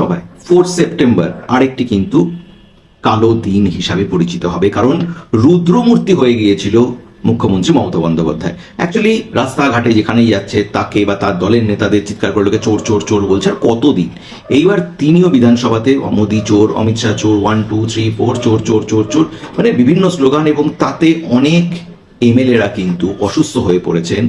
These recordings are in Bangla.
সবাই ফোর্থ সেপ্টেম্বর আরেকটি কিন্তু কালো দিন হিসাবে পরিচিত হবে কারণ রুদ্রমূর্তি হয়ে গিয়েছিল মুখ্যমন্ত্রী মমতা বন্দ্যোপাধ্যায়। অ্যাকচুয়ালি রাস্তাঘাটে যেখানেই যাচ্ছে, তাকে বা তার দলের নেতাদের চিৎকার করে লোকে চোর চোর চোর বলছে। আর কতদিন? এইবার তিনিও বিধানসভাতে মোদি চোর, অমিত শাহ চোর ওয়ান টু থ্রি ফোর চোর চোর চোর চোর মানে বিভিন্ন স্লোগান এবং তাতে অনেক এমএলএরা কিন্তু অসুস্থ হয়ে পড়েছেন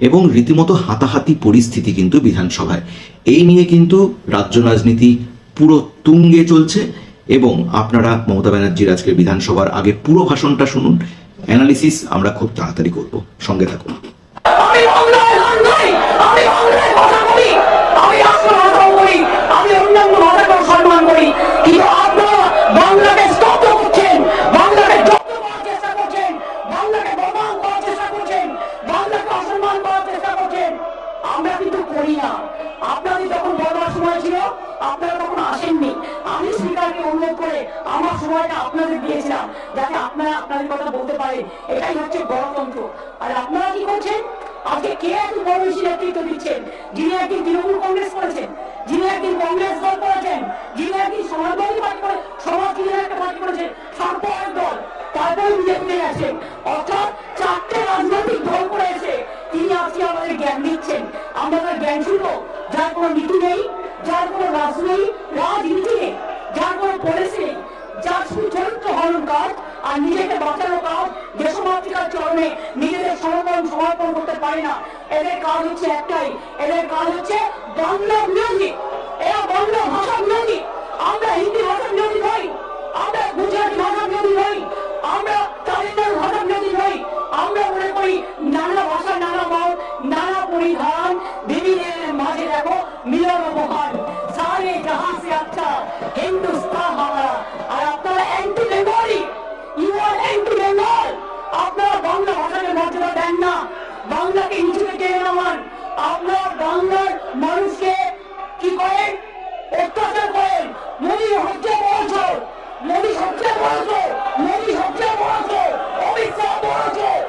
এবং রীতিমতো হাতাহাতি পরিস্থিতি কিন্তু বিধানসভায়। এই নিয়ে কিন্তু রাজ্য রাজনীতি পুরো তুঙ্গে চলছে এবং আপনারা মমতা ব্যানার্জির আজকের বিধানসভার আগে পুরো ভাষণটা শুনুন। অ্যানালিসিস আমরা খুব তাড়াতাড়ি করব। সঙ্গে থাকুন। একদিন তৃণমূল কংগ্রেস করেছেন যিনি একদিন কংগ্রেস দল করেছেন যিনি একদিন সমাজবাদী পার্টি করে সমাজবাদী একটা পার্টি করেছেন সাম্প্রদায়িক দল, তারপরে বিজেপিতে গেছেন অর্থাৎ চারটে রাজনৈতিক দল করে এসে তিনি আজকে আমাদের জ্ঞান দিচ্ছেন। আমরা জ্ঞান শুনব। যার কোনো নীতি নেই, যার কোনো রাজ নেই, রাজনীতি নেই, যার কোনো পলিসি নেই, যার শুধু চরিত্র হরণ কাজ আর নিজেকে বাঁচানো কাজ দেশমাতৃকার চরণে নিজেদের সমর্পণ সমর্পণ করতে পারে না। এদের কাজ হচ্ছে একটাই। এদের কাজ হচ্ছে বাংলা বিরোধী। এরা বাংলা ভাষা বিরোধী। আমরা হিন্দি ভাষা বিরোধী নই। আমরা গুজরাটি ভাষা বিরোধী নই। আমরা তামিলনাড়ু ভাষা বিরোধী নই। আমরা মনে করি নানা ভাষা, নানা মত, নানা পরিধান। বিবিধের মাঝে দেখো মিলন মহান সারে জাহান সে আচ্ছা হিন্দুস্তান আপনারা বাংলা ভাষাকে মর্যাদা দেন না। বাংলাকে নিচুকে টেনে নামান আপনারা বাংলার মানুষকে কি করেন অত্যাচার করেন মোদী সবচেয়ে বড় মোদী সবচেয়ে বড় মোদী সবচেয়ে বড় অমিত শাহ বড়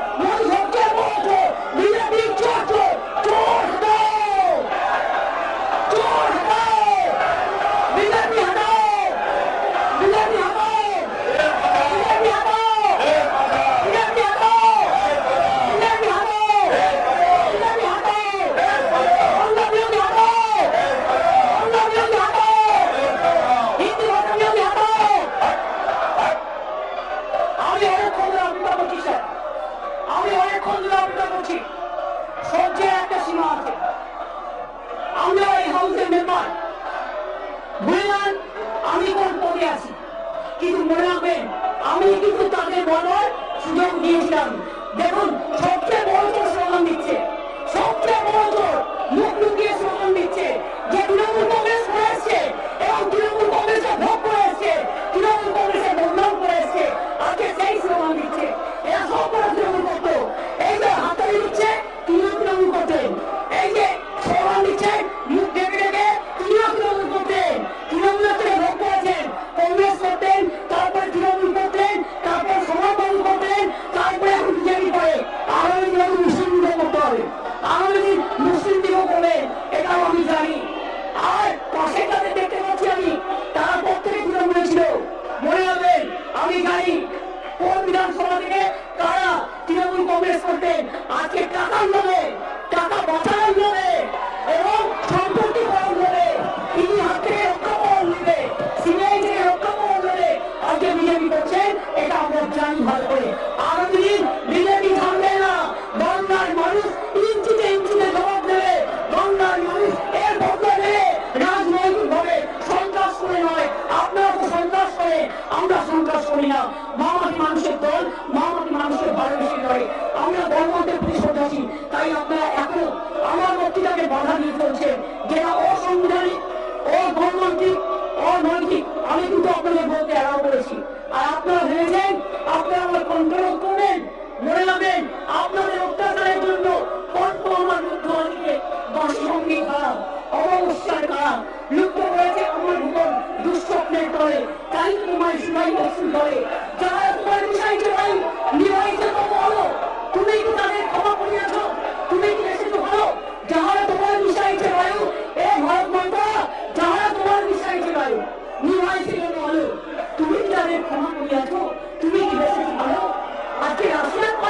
বাধা নিয়ে চলছে। যেটা অসাংবিধানিক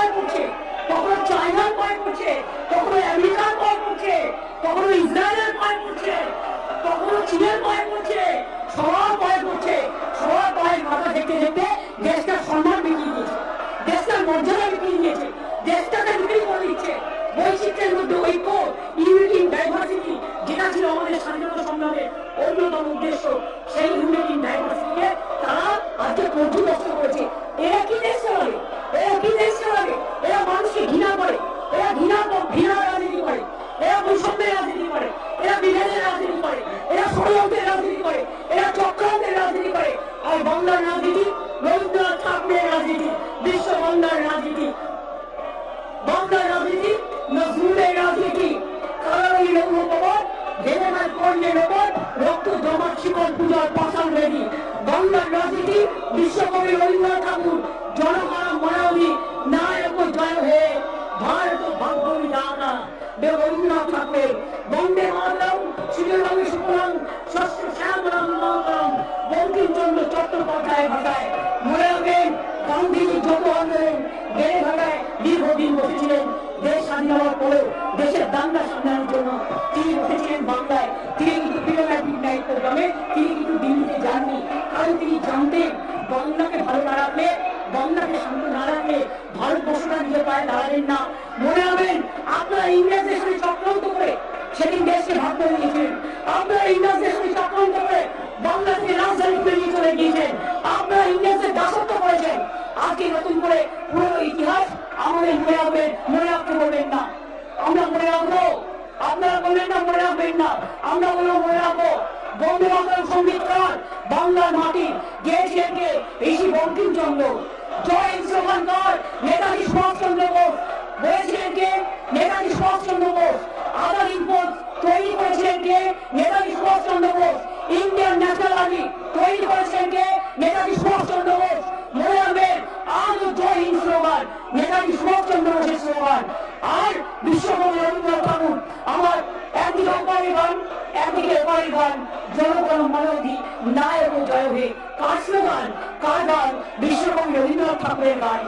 পায় করছে কখনো চায়নার পায় করছে কখনো আমেরিকার পায় করছে কখনো ইসরায়েলের পায় করছে কখনো চীনের পায় করছে সবার পায় করছে সবার পায়ের মাথা দেখতে দেখতে দেশটার সম্মান বিক্রি দিয়েছে দেশটার মর্যাদা বিক্রি দিয়েছে, দেশটাকে বিক্রি করে দিচ্ছে। বৈচিত্র্যের মধ্যে ঐক্য ইউনিটি ডাইভার্সিটি যেটা ছিল আমাদের স্বাধীনতা সংগ্রামের অন্যতম উদ্দেশ্য, সেই ইউনিটি ডাইভার্সিটিকে তারা আজকে পর্যদস্ত করেছে। ঠাকুরের বন্দে মাতরম শ্রীরঙ্গ সুতরাং শস্য শ্যামরং মাতরম বঙ্কিমচন্দ্র চট্টোপাধ্যায় ভাষায়। মনে রাখবেন, গান্ধীজি যত আন্দোলন বেড়ে ভাটায় দীর্ঘদিন বসেছিলেন। দেশ স্বাধীন হওয়ার পরেও দেশের দাঙ্গা সামলানোর জন্য তিনি বসেছিলেন বাংলায়। তিনি কিন্তু প্রিয়ঙ্কা নাইট প্রোগ্রামে তিনি কিন্তু দিল্লিতে যাননি। কারণ তিনি জানতেন বাংলাকে ভালো না রাখলে বাংলাকে শান্ত না রাখলে নিজের পায়ে দাঁড়াবেন না। মনে রাখবেন, আপনারা ইংরেজদের সাথে চক্রান্ত করে সেদিন দেশকে ভাগ করে দিয়েছিলেন আপনারা ইংরেজদের সাথে চক্রান্ত করে বাংলাদেশকে রাজধানী পেরিয়ে চলে গিয়েছেন আপনারা ইংরেজদের দাসত্ব করেছেন। আজকে নতুন করে পুরো ইতিহাস আমাদের মনে রাখবেন, মনে রাখতে বলবেন না। আমরা মনে রাখব, আপনারা বলবেন না, মনে রাখবেন না। আমরা বলব, মনে রাখব বান্ধব সঙ্গীতকার বাংলার মাটি গেয়েছিলেন কে? ঋষি বঙ্কিমচন্দ্র। জয় স্লোগানকার নেতাজি সুভাষচন্দ্র বোস, বলেছিলেন কে? নেতাজি সুভাষচন্দ্র বোস। আদার ইম্পোর্ট তৈরি করেছিলেন কে? Netaji Subhashchandra Bose. Indian National Army তৈরি করেছিলেন কে? নেতাজি সুভাষচন্দ্র বোস। মনে রাখবেন, আজও জয় হিন্দ স্লোগান। নেতাজি সুভাষচন্দ্র বোসের স্লোগান। আর বিশ্বকবি রবীন্দ্রনাথ ঠাকুর আমার একদিকে ওপারের গান একদিকে ওপারের গান জনগণ মনোধি নায়ক জয় হে কার স্লোগান কার গান বিশ্বকবি রবীন্দ্রনাথ ঠাকুরের গান।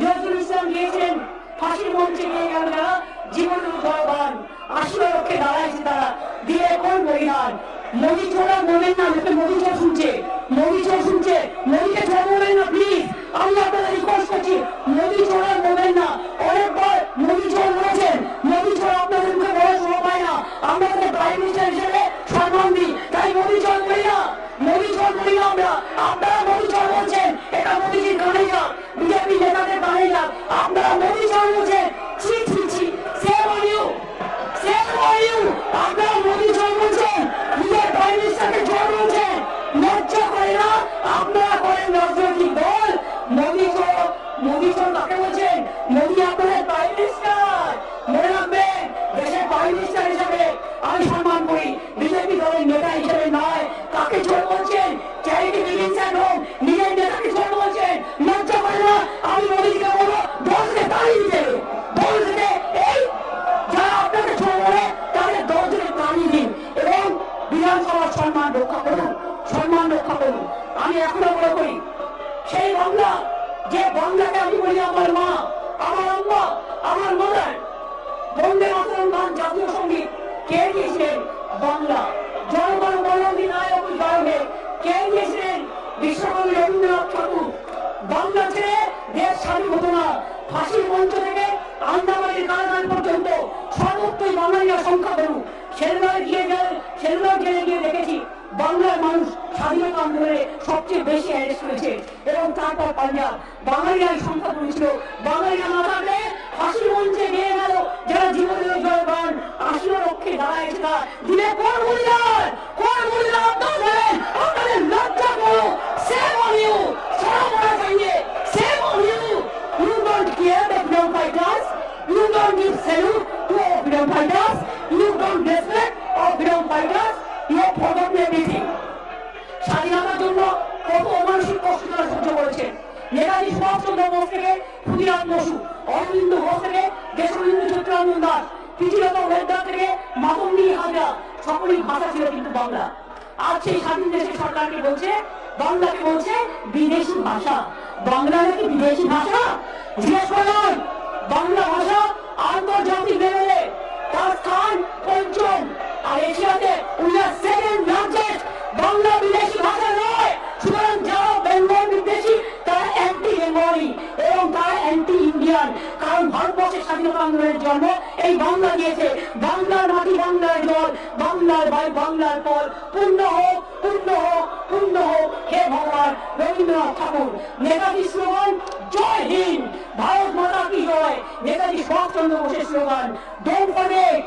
নজরুল ইসলাম গিয়েছেন ফাঁসির মঞ্চে নিয়ে গেল যারা জীবন উদ্ধারবান আশীর্বাদ রক্ষে দাঁড়াইছে তারা। দিয়ে কোন বলিদান। মোদি ছোড়া বলবেন না লোকে মোদি চোর শুনছে। মোদি চোর শুনছে। মোদিকে ছোড়া বলবেন না প্লিজ আমি আপনাদের রিকোয়েস্ট করছি, মোদি ছোড়া বলবেন না। অনেকবার মোদি চোর বলেছেন, মোদি ছোড়া আপনাদের মুখে বলা শোনা পায় না। আমরা তাদের প্রাইম মিনিস্টার হিসেবে সম্মান দিই। তাই মোদি নেতা হিসেবে নয়, কাকে বলছেন? চ্যারিটি হোম নিজের নেতাকে বলছেন। করে না, আমি বলব? দিতে এই আপনাকে বলে দিন। এবং বিধানসভার সম্মান রক্ষা করুন, সম্মান রক্ষা করুন। আমি এখনও মনে করি, সেই বাংলা, যে বাংলাকে আমি বলি আমার মা, আমার আম্মা, আমার মাদার, বন্দে মাতরম গান জাতীয় সংগীত, কে দিয়েছিলেন বাংলা। জনগণ মনোদী নায়ক জয়বে কে দিয়েছিলেন বিশ্বকবি রবীন্দ্রনাথ ঠাকুর। বাংলা ছেড়ে দেশ স্বাধীন হতো না ফাঁসির মঞ্চ থেকে আন্দামানের কারাগার পর্যন্ত সর্বত্রই বাঙালিরা সংখ্যা করু সেলুলার গিয়ে সেলুলার জেলে গিয়ে দেখেছি বাংলার মানুষ স্বাধীনতা আন্দোলনে সবচেয়ে বেশি অ্যারেস্ট হয়েছে এবং তারপর পাঞ্জাব। বাঙালিরাই সংখ্যা করেছিল। বাঙালিরা না থাকলে ফাঁসির মঞ্চে গিয়ে গেল। যারা জীবনের জয়গান আসলো লক্ষ্যে দাঁড়ায় কিনা দিলে কোন মূল্যায়ন কোন মূল্যায়ন আপনার দেবেন আপনাদের লজ্জা করো সে বলিও সরম করা চাইয়ে সে বলিও You don't care the freedom fighters. You don't give salute to our freedom fighters. You don't respect our freedom fighters. You have forgotten everything. স্বাধীনতার জন্য কত অমানসিক কষ্ট তারা সহ্য করেছেন নেতাজি সুভাষচন্দ্র বোস থেকে ক্ষুদিরাম বসু, অরবিন্দ ঘোষ থেকে দেশবন্ধু চৈত্রানন্দ দাস প্রীতিলতা ওয়েদার থেকে মাতঙ্গী হাজরা। সকলেই ভাষা ছিল কিন্তু বাংলা। আজ সেই স্বাধীন দেশের সরকারকে বলছে? বাংলাকে বলছে? বিদেশি ভাষা। বাংলা নাকি বিদেশি ভাষা? জিজ্ঞেস করলাম, বাংলা ভাষা আন্তর্জাতিক লেভেলে তার স্থান পঞ্চম। আর এশিয়াতে উনি সেকেন্ড লার্জেস্ট বাংলা বিদেশি ভাষা নয়। যারা বিদেশি তারা অ্যান্টি বেঙ্গলি এবং তারা অ্যান্টি ইন্ডিয়ান কারণ ভারতবর্ষের স্বাধীনতা আন্দোলনের জন্ম, এই বাংলা দিয়েছে। বাংলার মাটি, বাংলার জল, বাংলার বাই বাংলার পর পূর্ণ হোক পূর্ণ হোক পূর্ণ হোক। হে ভগবান রবীন্দ্রনাথ ঠাকুর। নেতাজি স্লোগান, জয় হিন্দ, ভারত মাতা কি জয়? নেতাজি সুভাষচন্দ্র বোসের স্লোগান ডোন্ট ফরগেট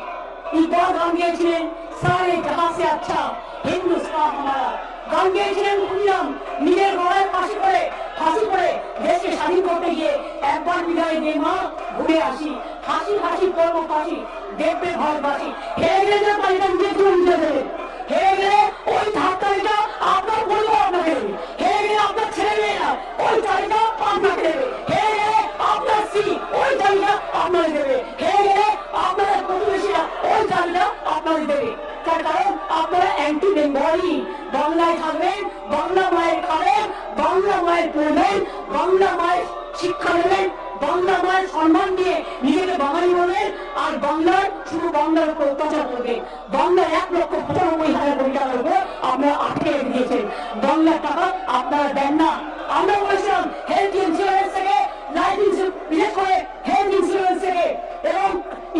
ইকবাল গান গিয়েছিলেন সারে জাহাঁ আচ্ছা হিন্দুস্তান হামারা। গান গিয়েছিলেন খুলিরাম নিজের গলায় ফাঁসি করে ফাঁসি করে দেশকে স্বাধীন করতে গিয়ে একবার বিদায় দে মা, ঘুরে আসি। হাসি হাসি করব ফাঁসি দেখবে ভারতবাসী হেরে গেলে যে তালিকা নিজের জীবন দিতে দেবে। হেরে গেলে ওই তালিকা আপনার পরিবার আপনাকে। দেবে হেরে গেলে আপনার ছেলে মেয়েরা ওই তালিকা আপনাকে দেবে। হেরে গেলে আপনার স্ত্রী ওই তালিকা আপনাকে দেবে। হেরে গেলে আপনাদের প্রতিবেশীরা ওই তালিকা আপনাকে দেবে। আপনারা অ্যান্টি বেঙ্গলি বাংলায় থাকবেন, বাংলা মায়ের খাবেন, বাংলা মায়ের পড়বেন, বাংলা মায়ের শিক্ষা নেবেন, বাংলা মায়ের সম্মান দিয়ে নিজেকে বাঙালি বলবেন, আর বাংলার, শুধু বাংলার উপর অত্যাচার করবেন বাংলার এক লক্ষ পঁচানব্বই হাজার কোটি টাকার উপর আপনারা আটকে দিয়েছেন বাংলার টাকা আপনারা দেন না। আমরা বলেছিলাম হেলথ ইন্স্যুরেন্স থেকে লাইফ ইন্স্যুরেন্স বিশেষ করে হেলথ ইন্স্যুরেন্স থেকে এবং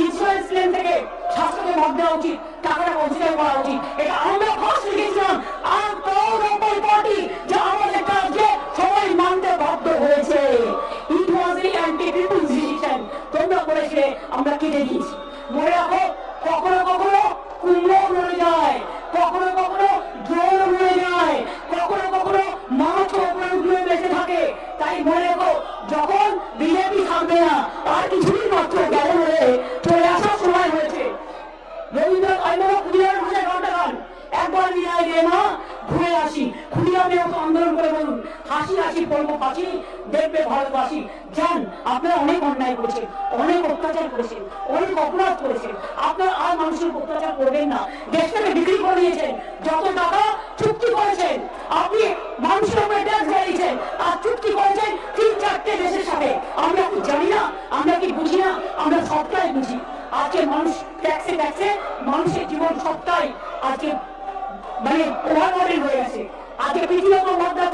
ইন্স্যুরেন্স ক্লেম থেকে স্বাস্থ্যকে ভাগ দেওয়া উচিত। টাকাটা পরিষ্কার করা উচিত। এটা আমরা ফার্স্ট লিখেছিলাম আর নব্বই পার্টি যা আমাদের কাজকে সবাই মানতে বাধ্য হয়েছে। It was a anti people's decision তোমরা বলেছিলে, আমরা কেটে দিয়েছি। মনে রাখো, কখনো কখনো মরে যায়। হাসি দেখবে ভারতবাসী যান আপনারা অনেক অন্যায় করেছেন, অনেক অত্যাচার করেছেন, অনেক অপরাধ করেছেন। আপনারা আর মানুষের অত্যাচার করবেন না। দেশটাকে বিক্রি করে দিয়েছেন, যত টাকা চুক্তি করেছেন, আপনি মানুষের উপরে ট্যাক্স দিয়েছেন আর চুক্তি করেছেন তিন চারটে দেশের সাথে। আমরা কি জানি না? আমরা কি বুঝি না? আমরা সবটাই বুঝি। আজকে মানুষ ট্যাক্সে ট্যাক্সে মানুষের জীবন সবটাই আজকে মানে ওভারলোডেড হয়ে গেছে। আজকে পৃথিবীর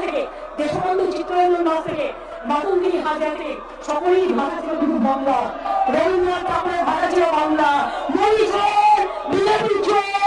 থেকে দেশবন্ধু চিত্তরঞ্জন দাস থেকে মাতুন্দিনী হাজার সকলেই ভাষা ছিল দুটো বাংলা রবীন্দ্রনাথ ঠাকুরের ভাষা ছিল বাংলা বিজেপি চোর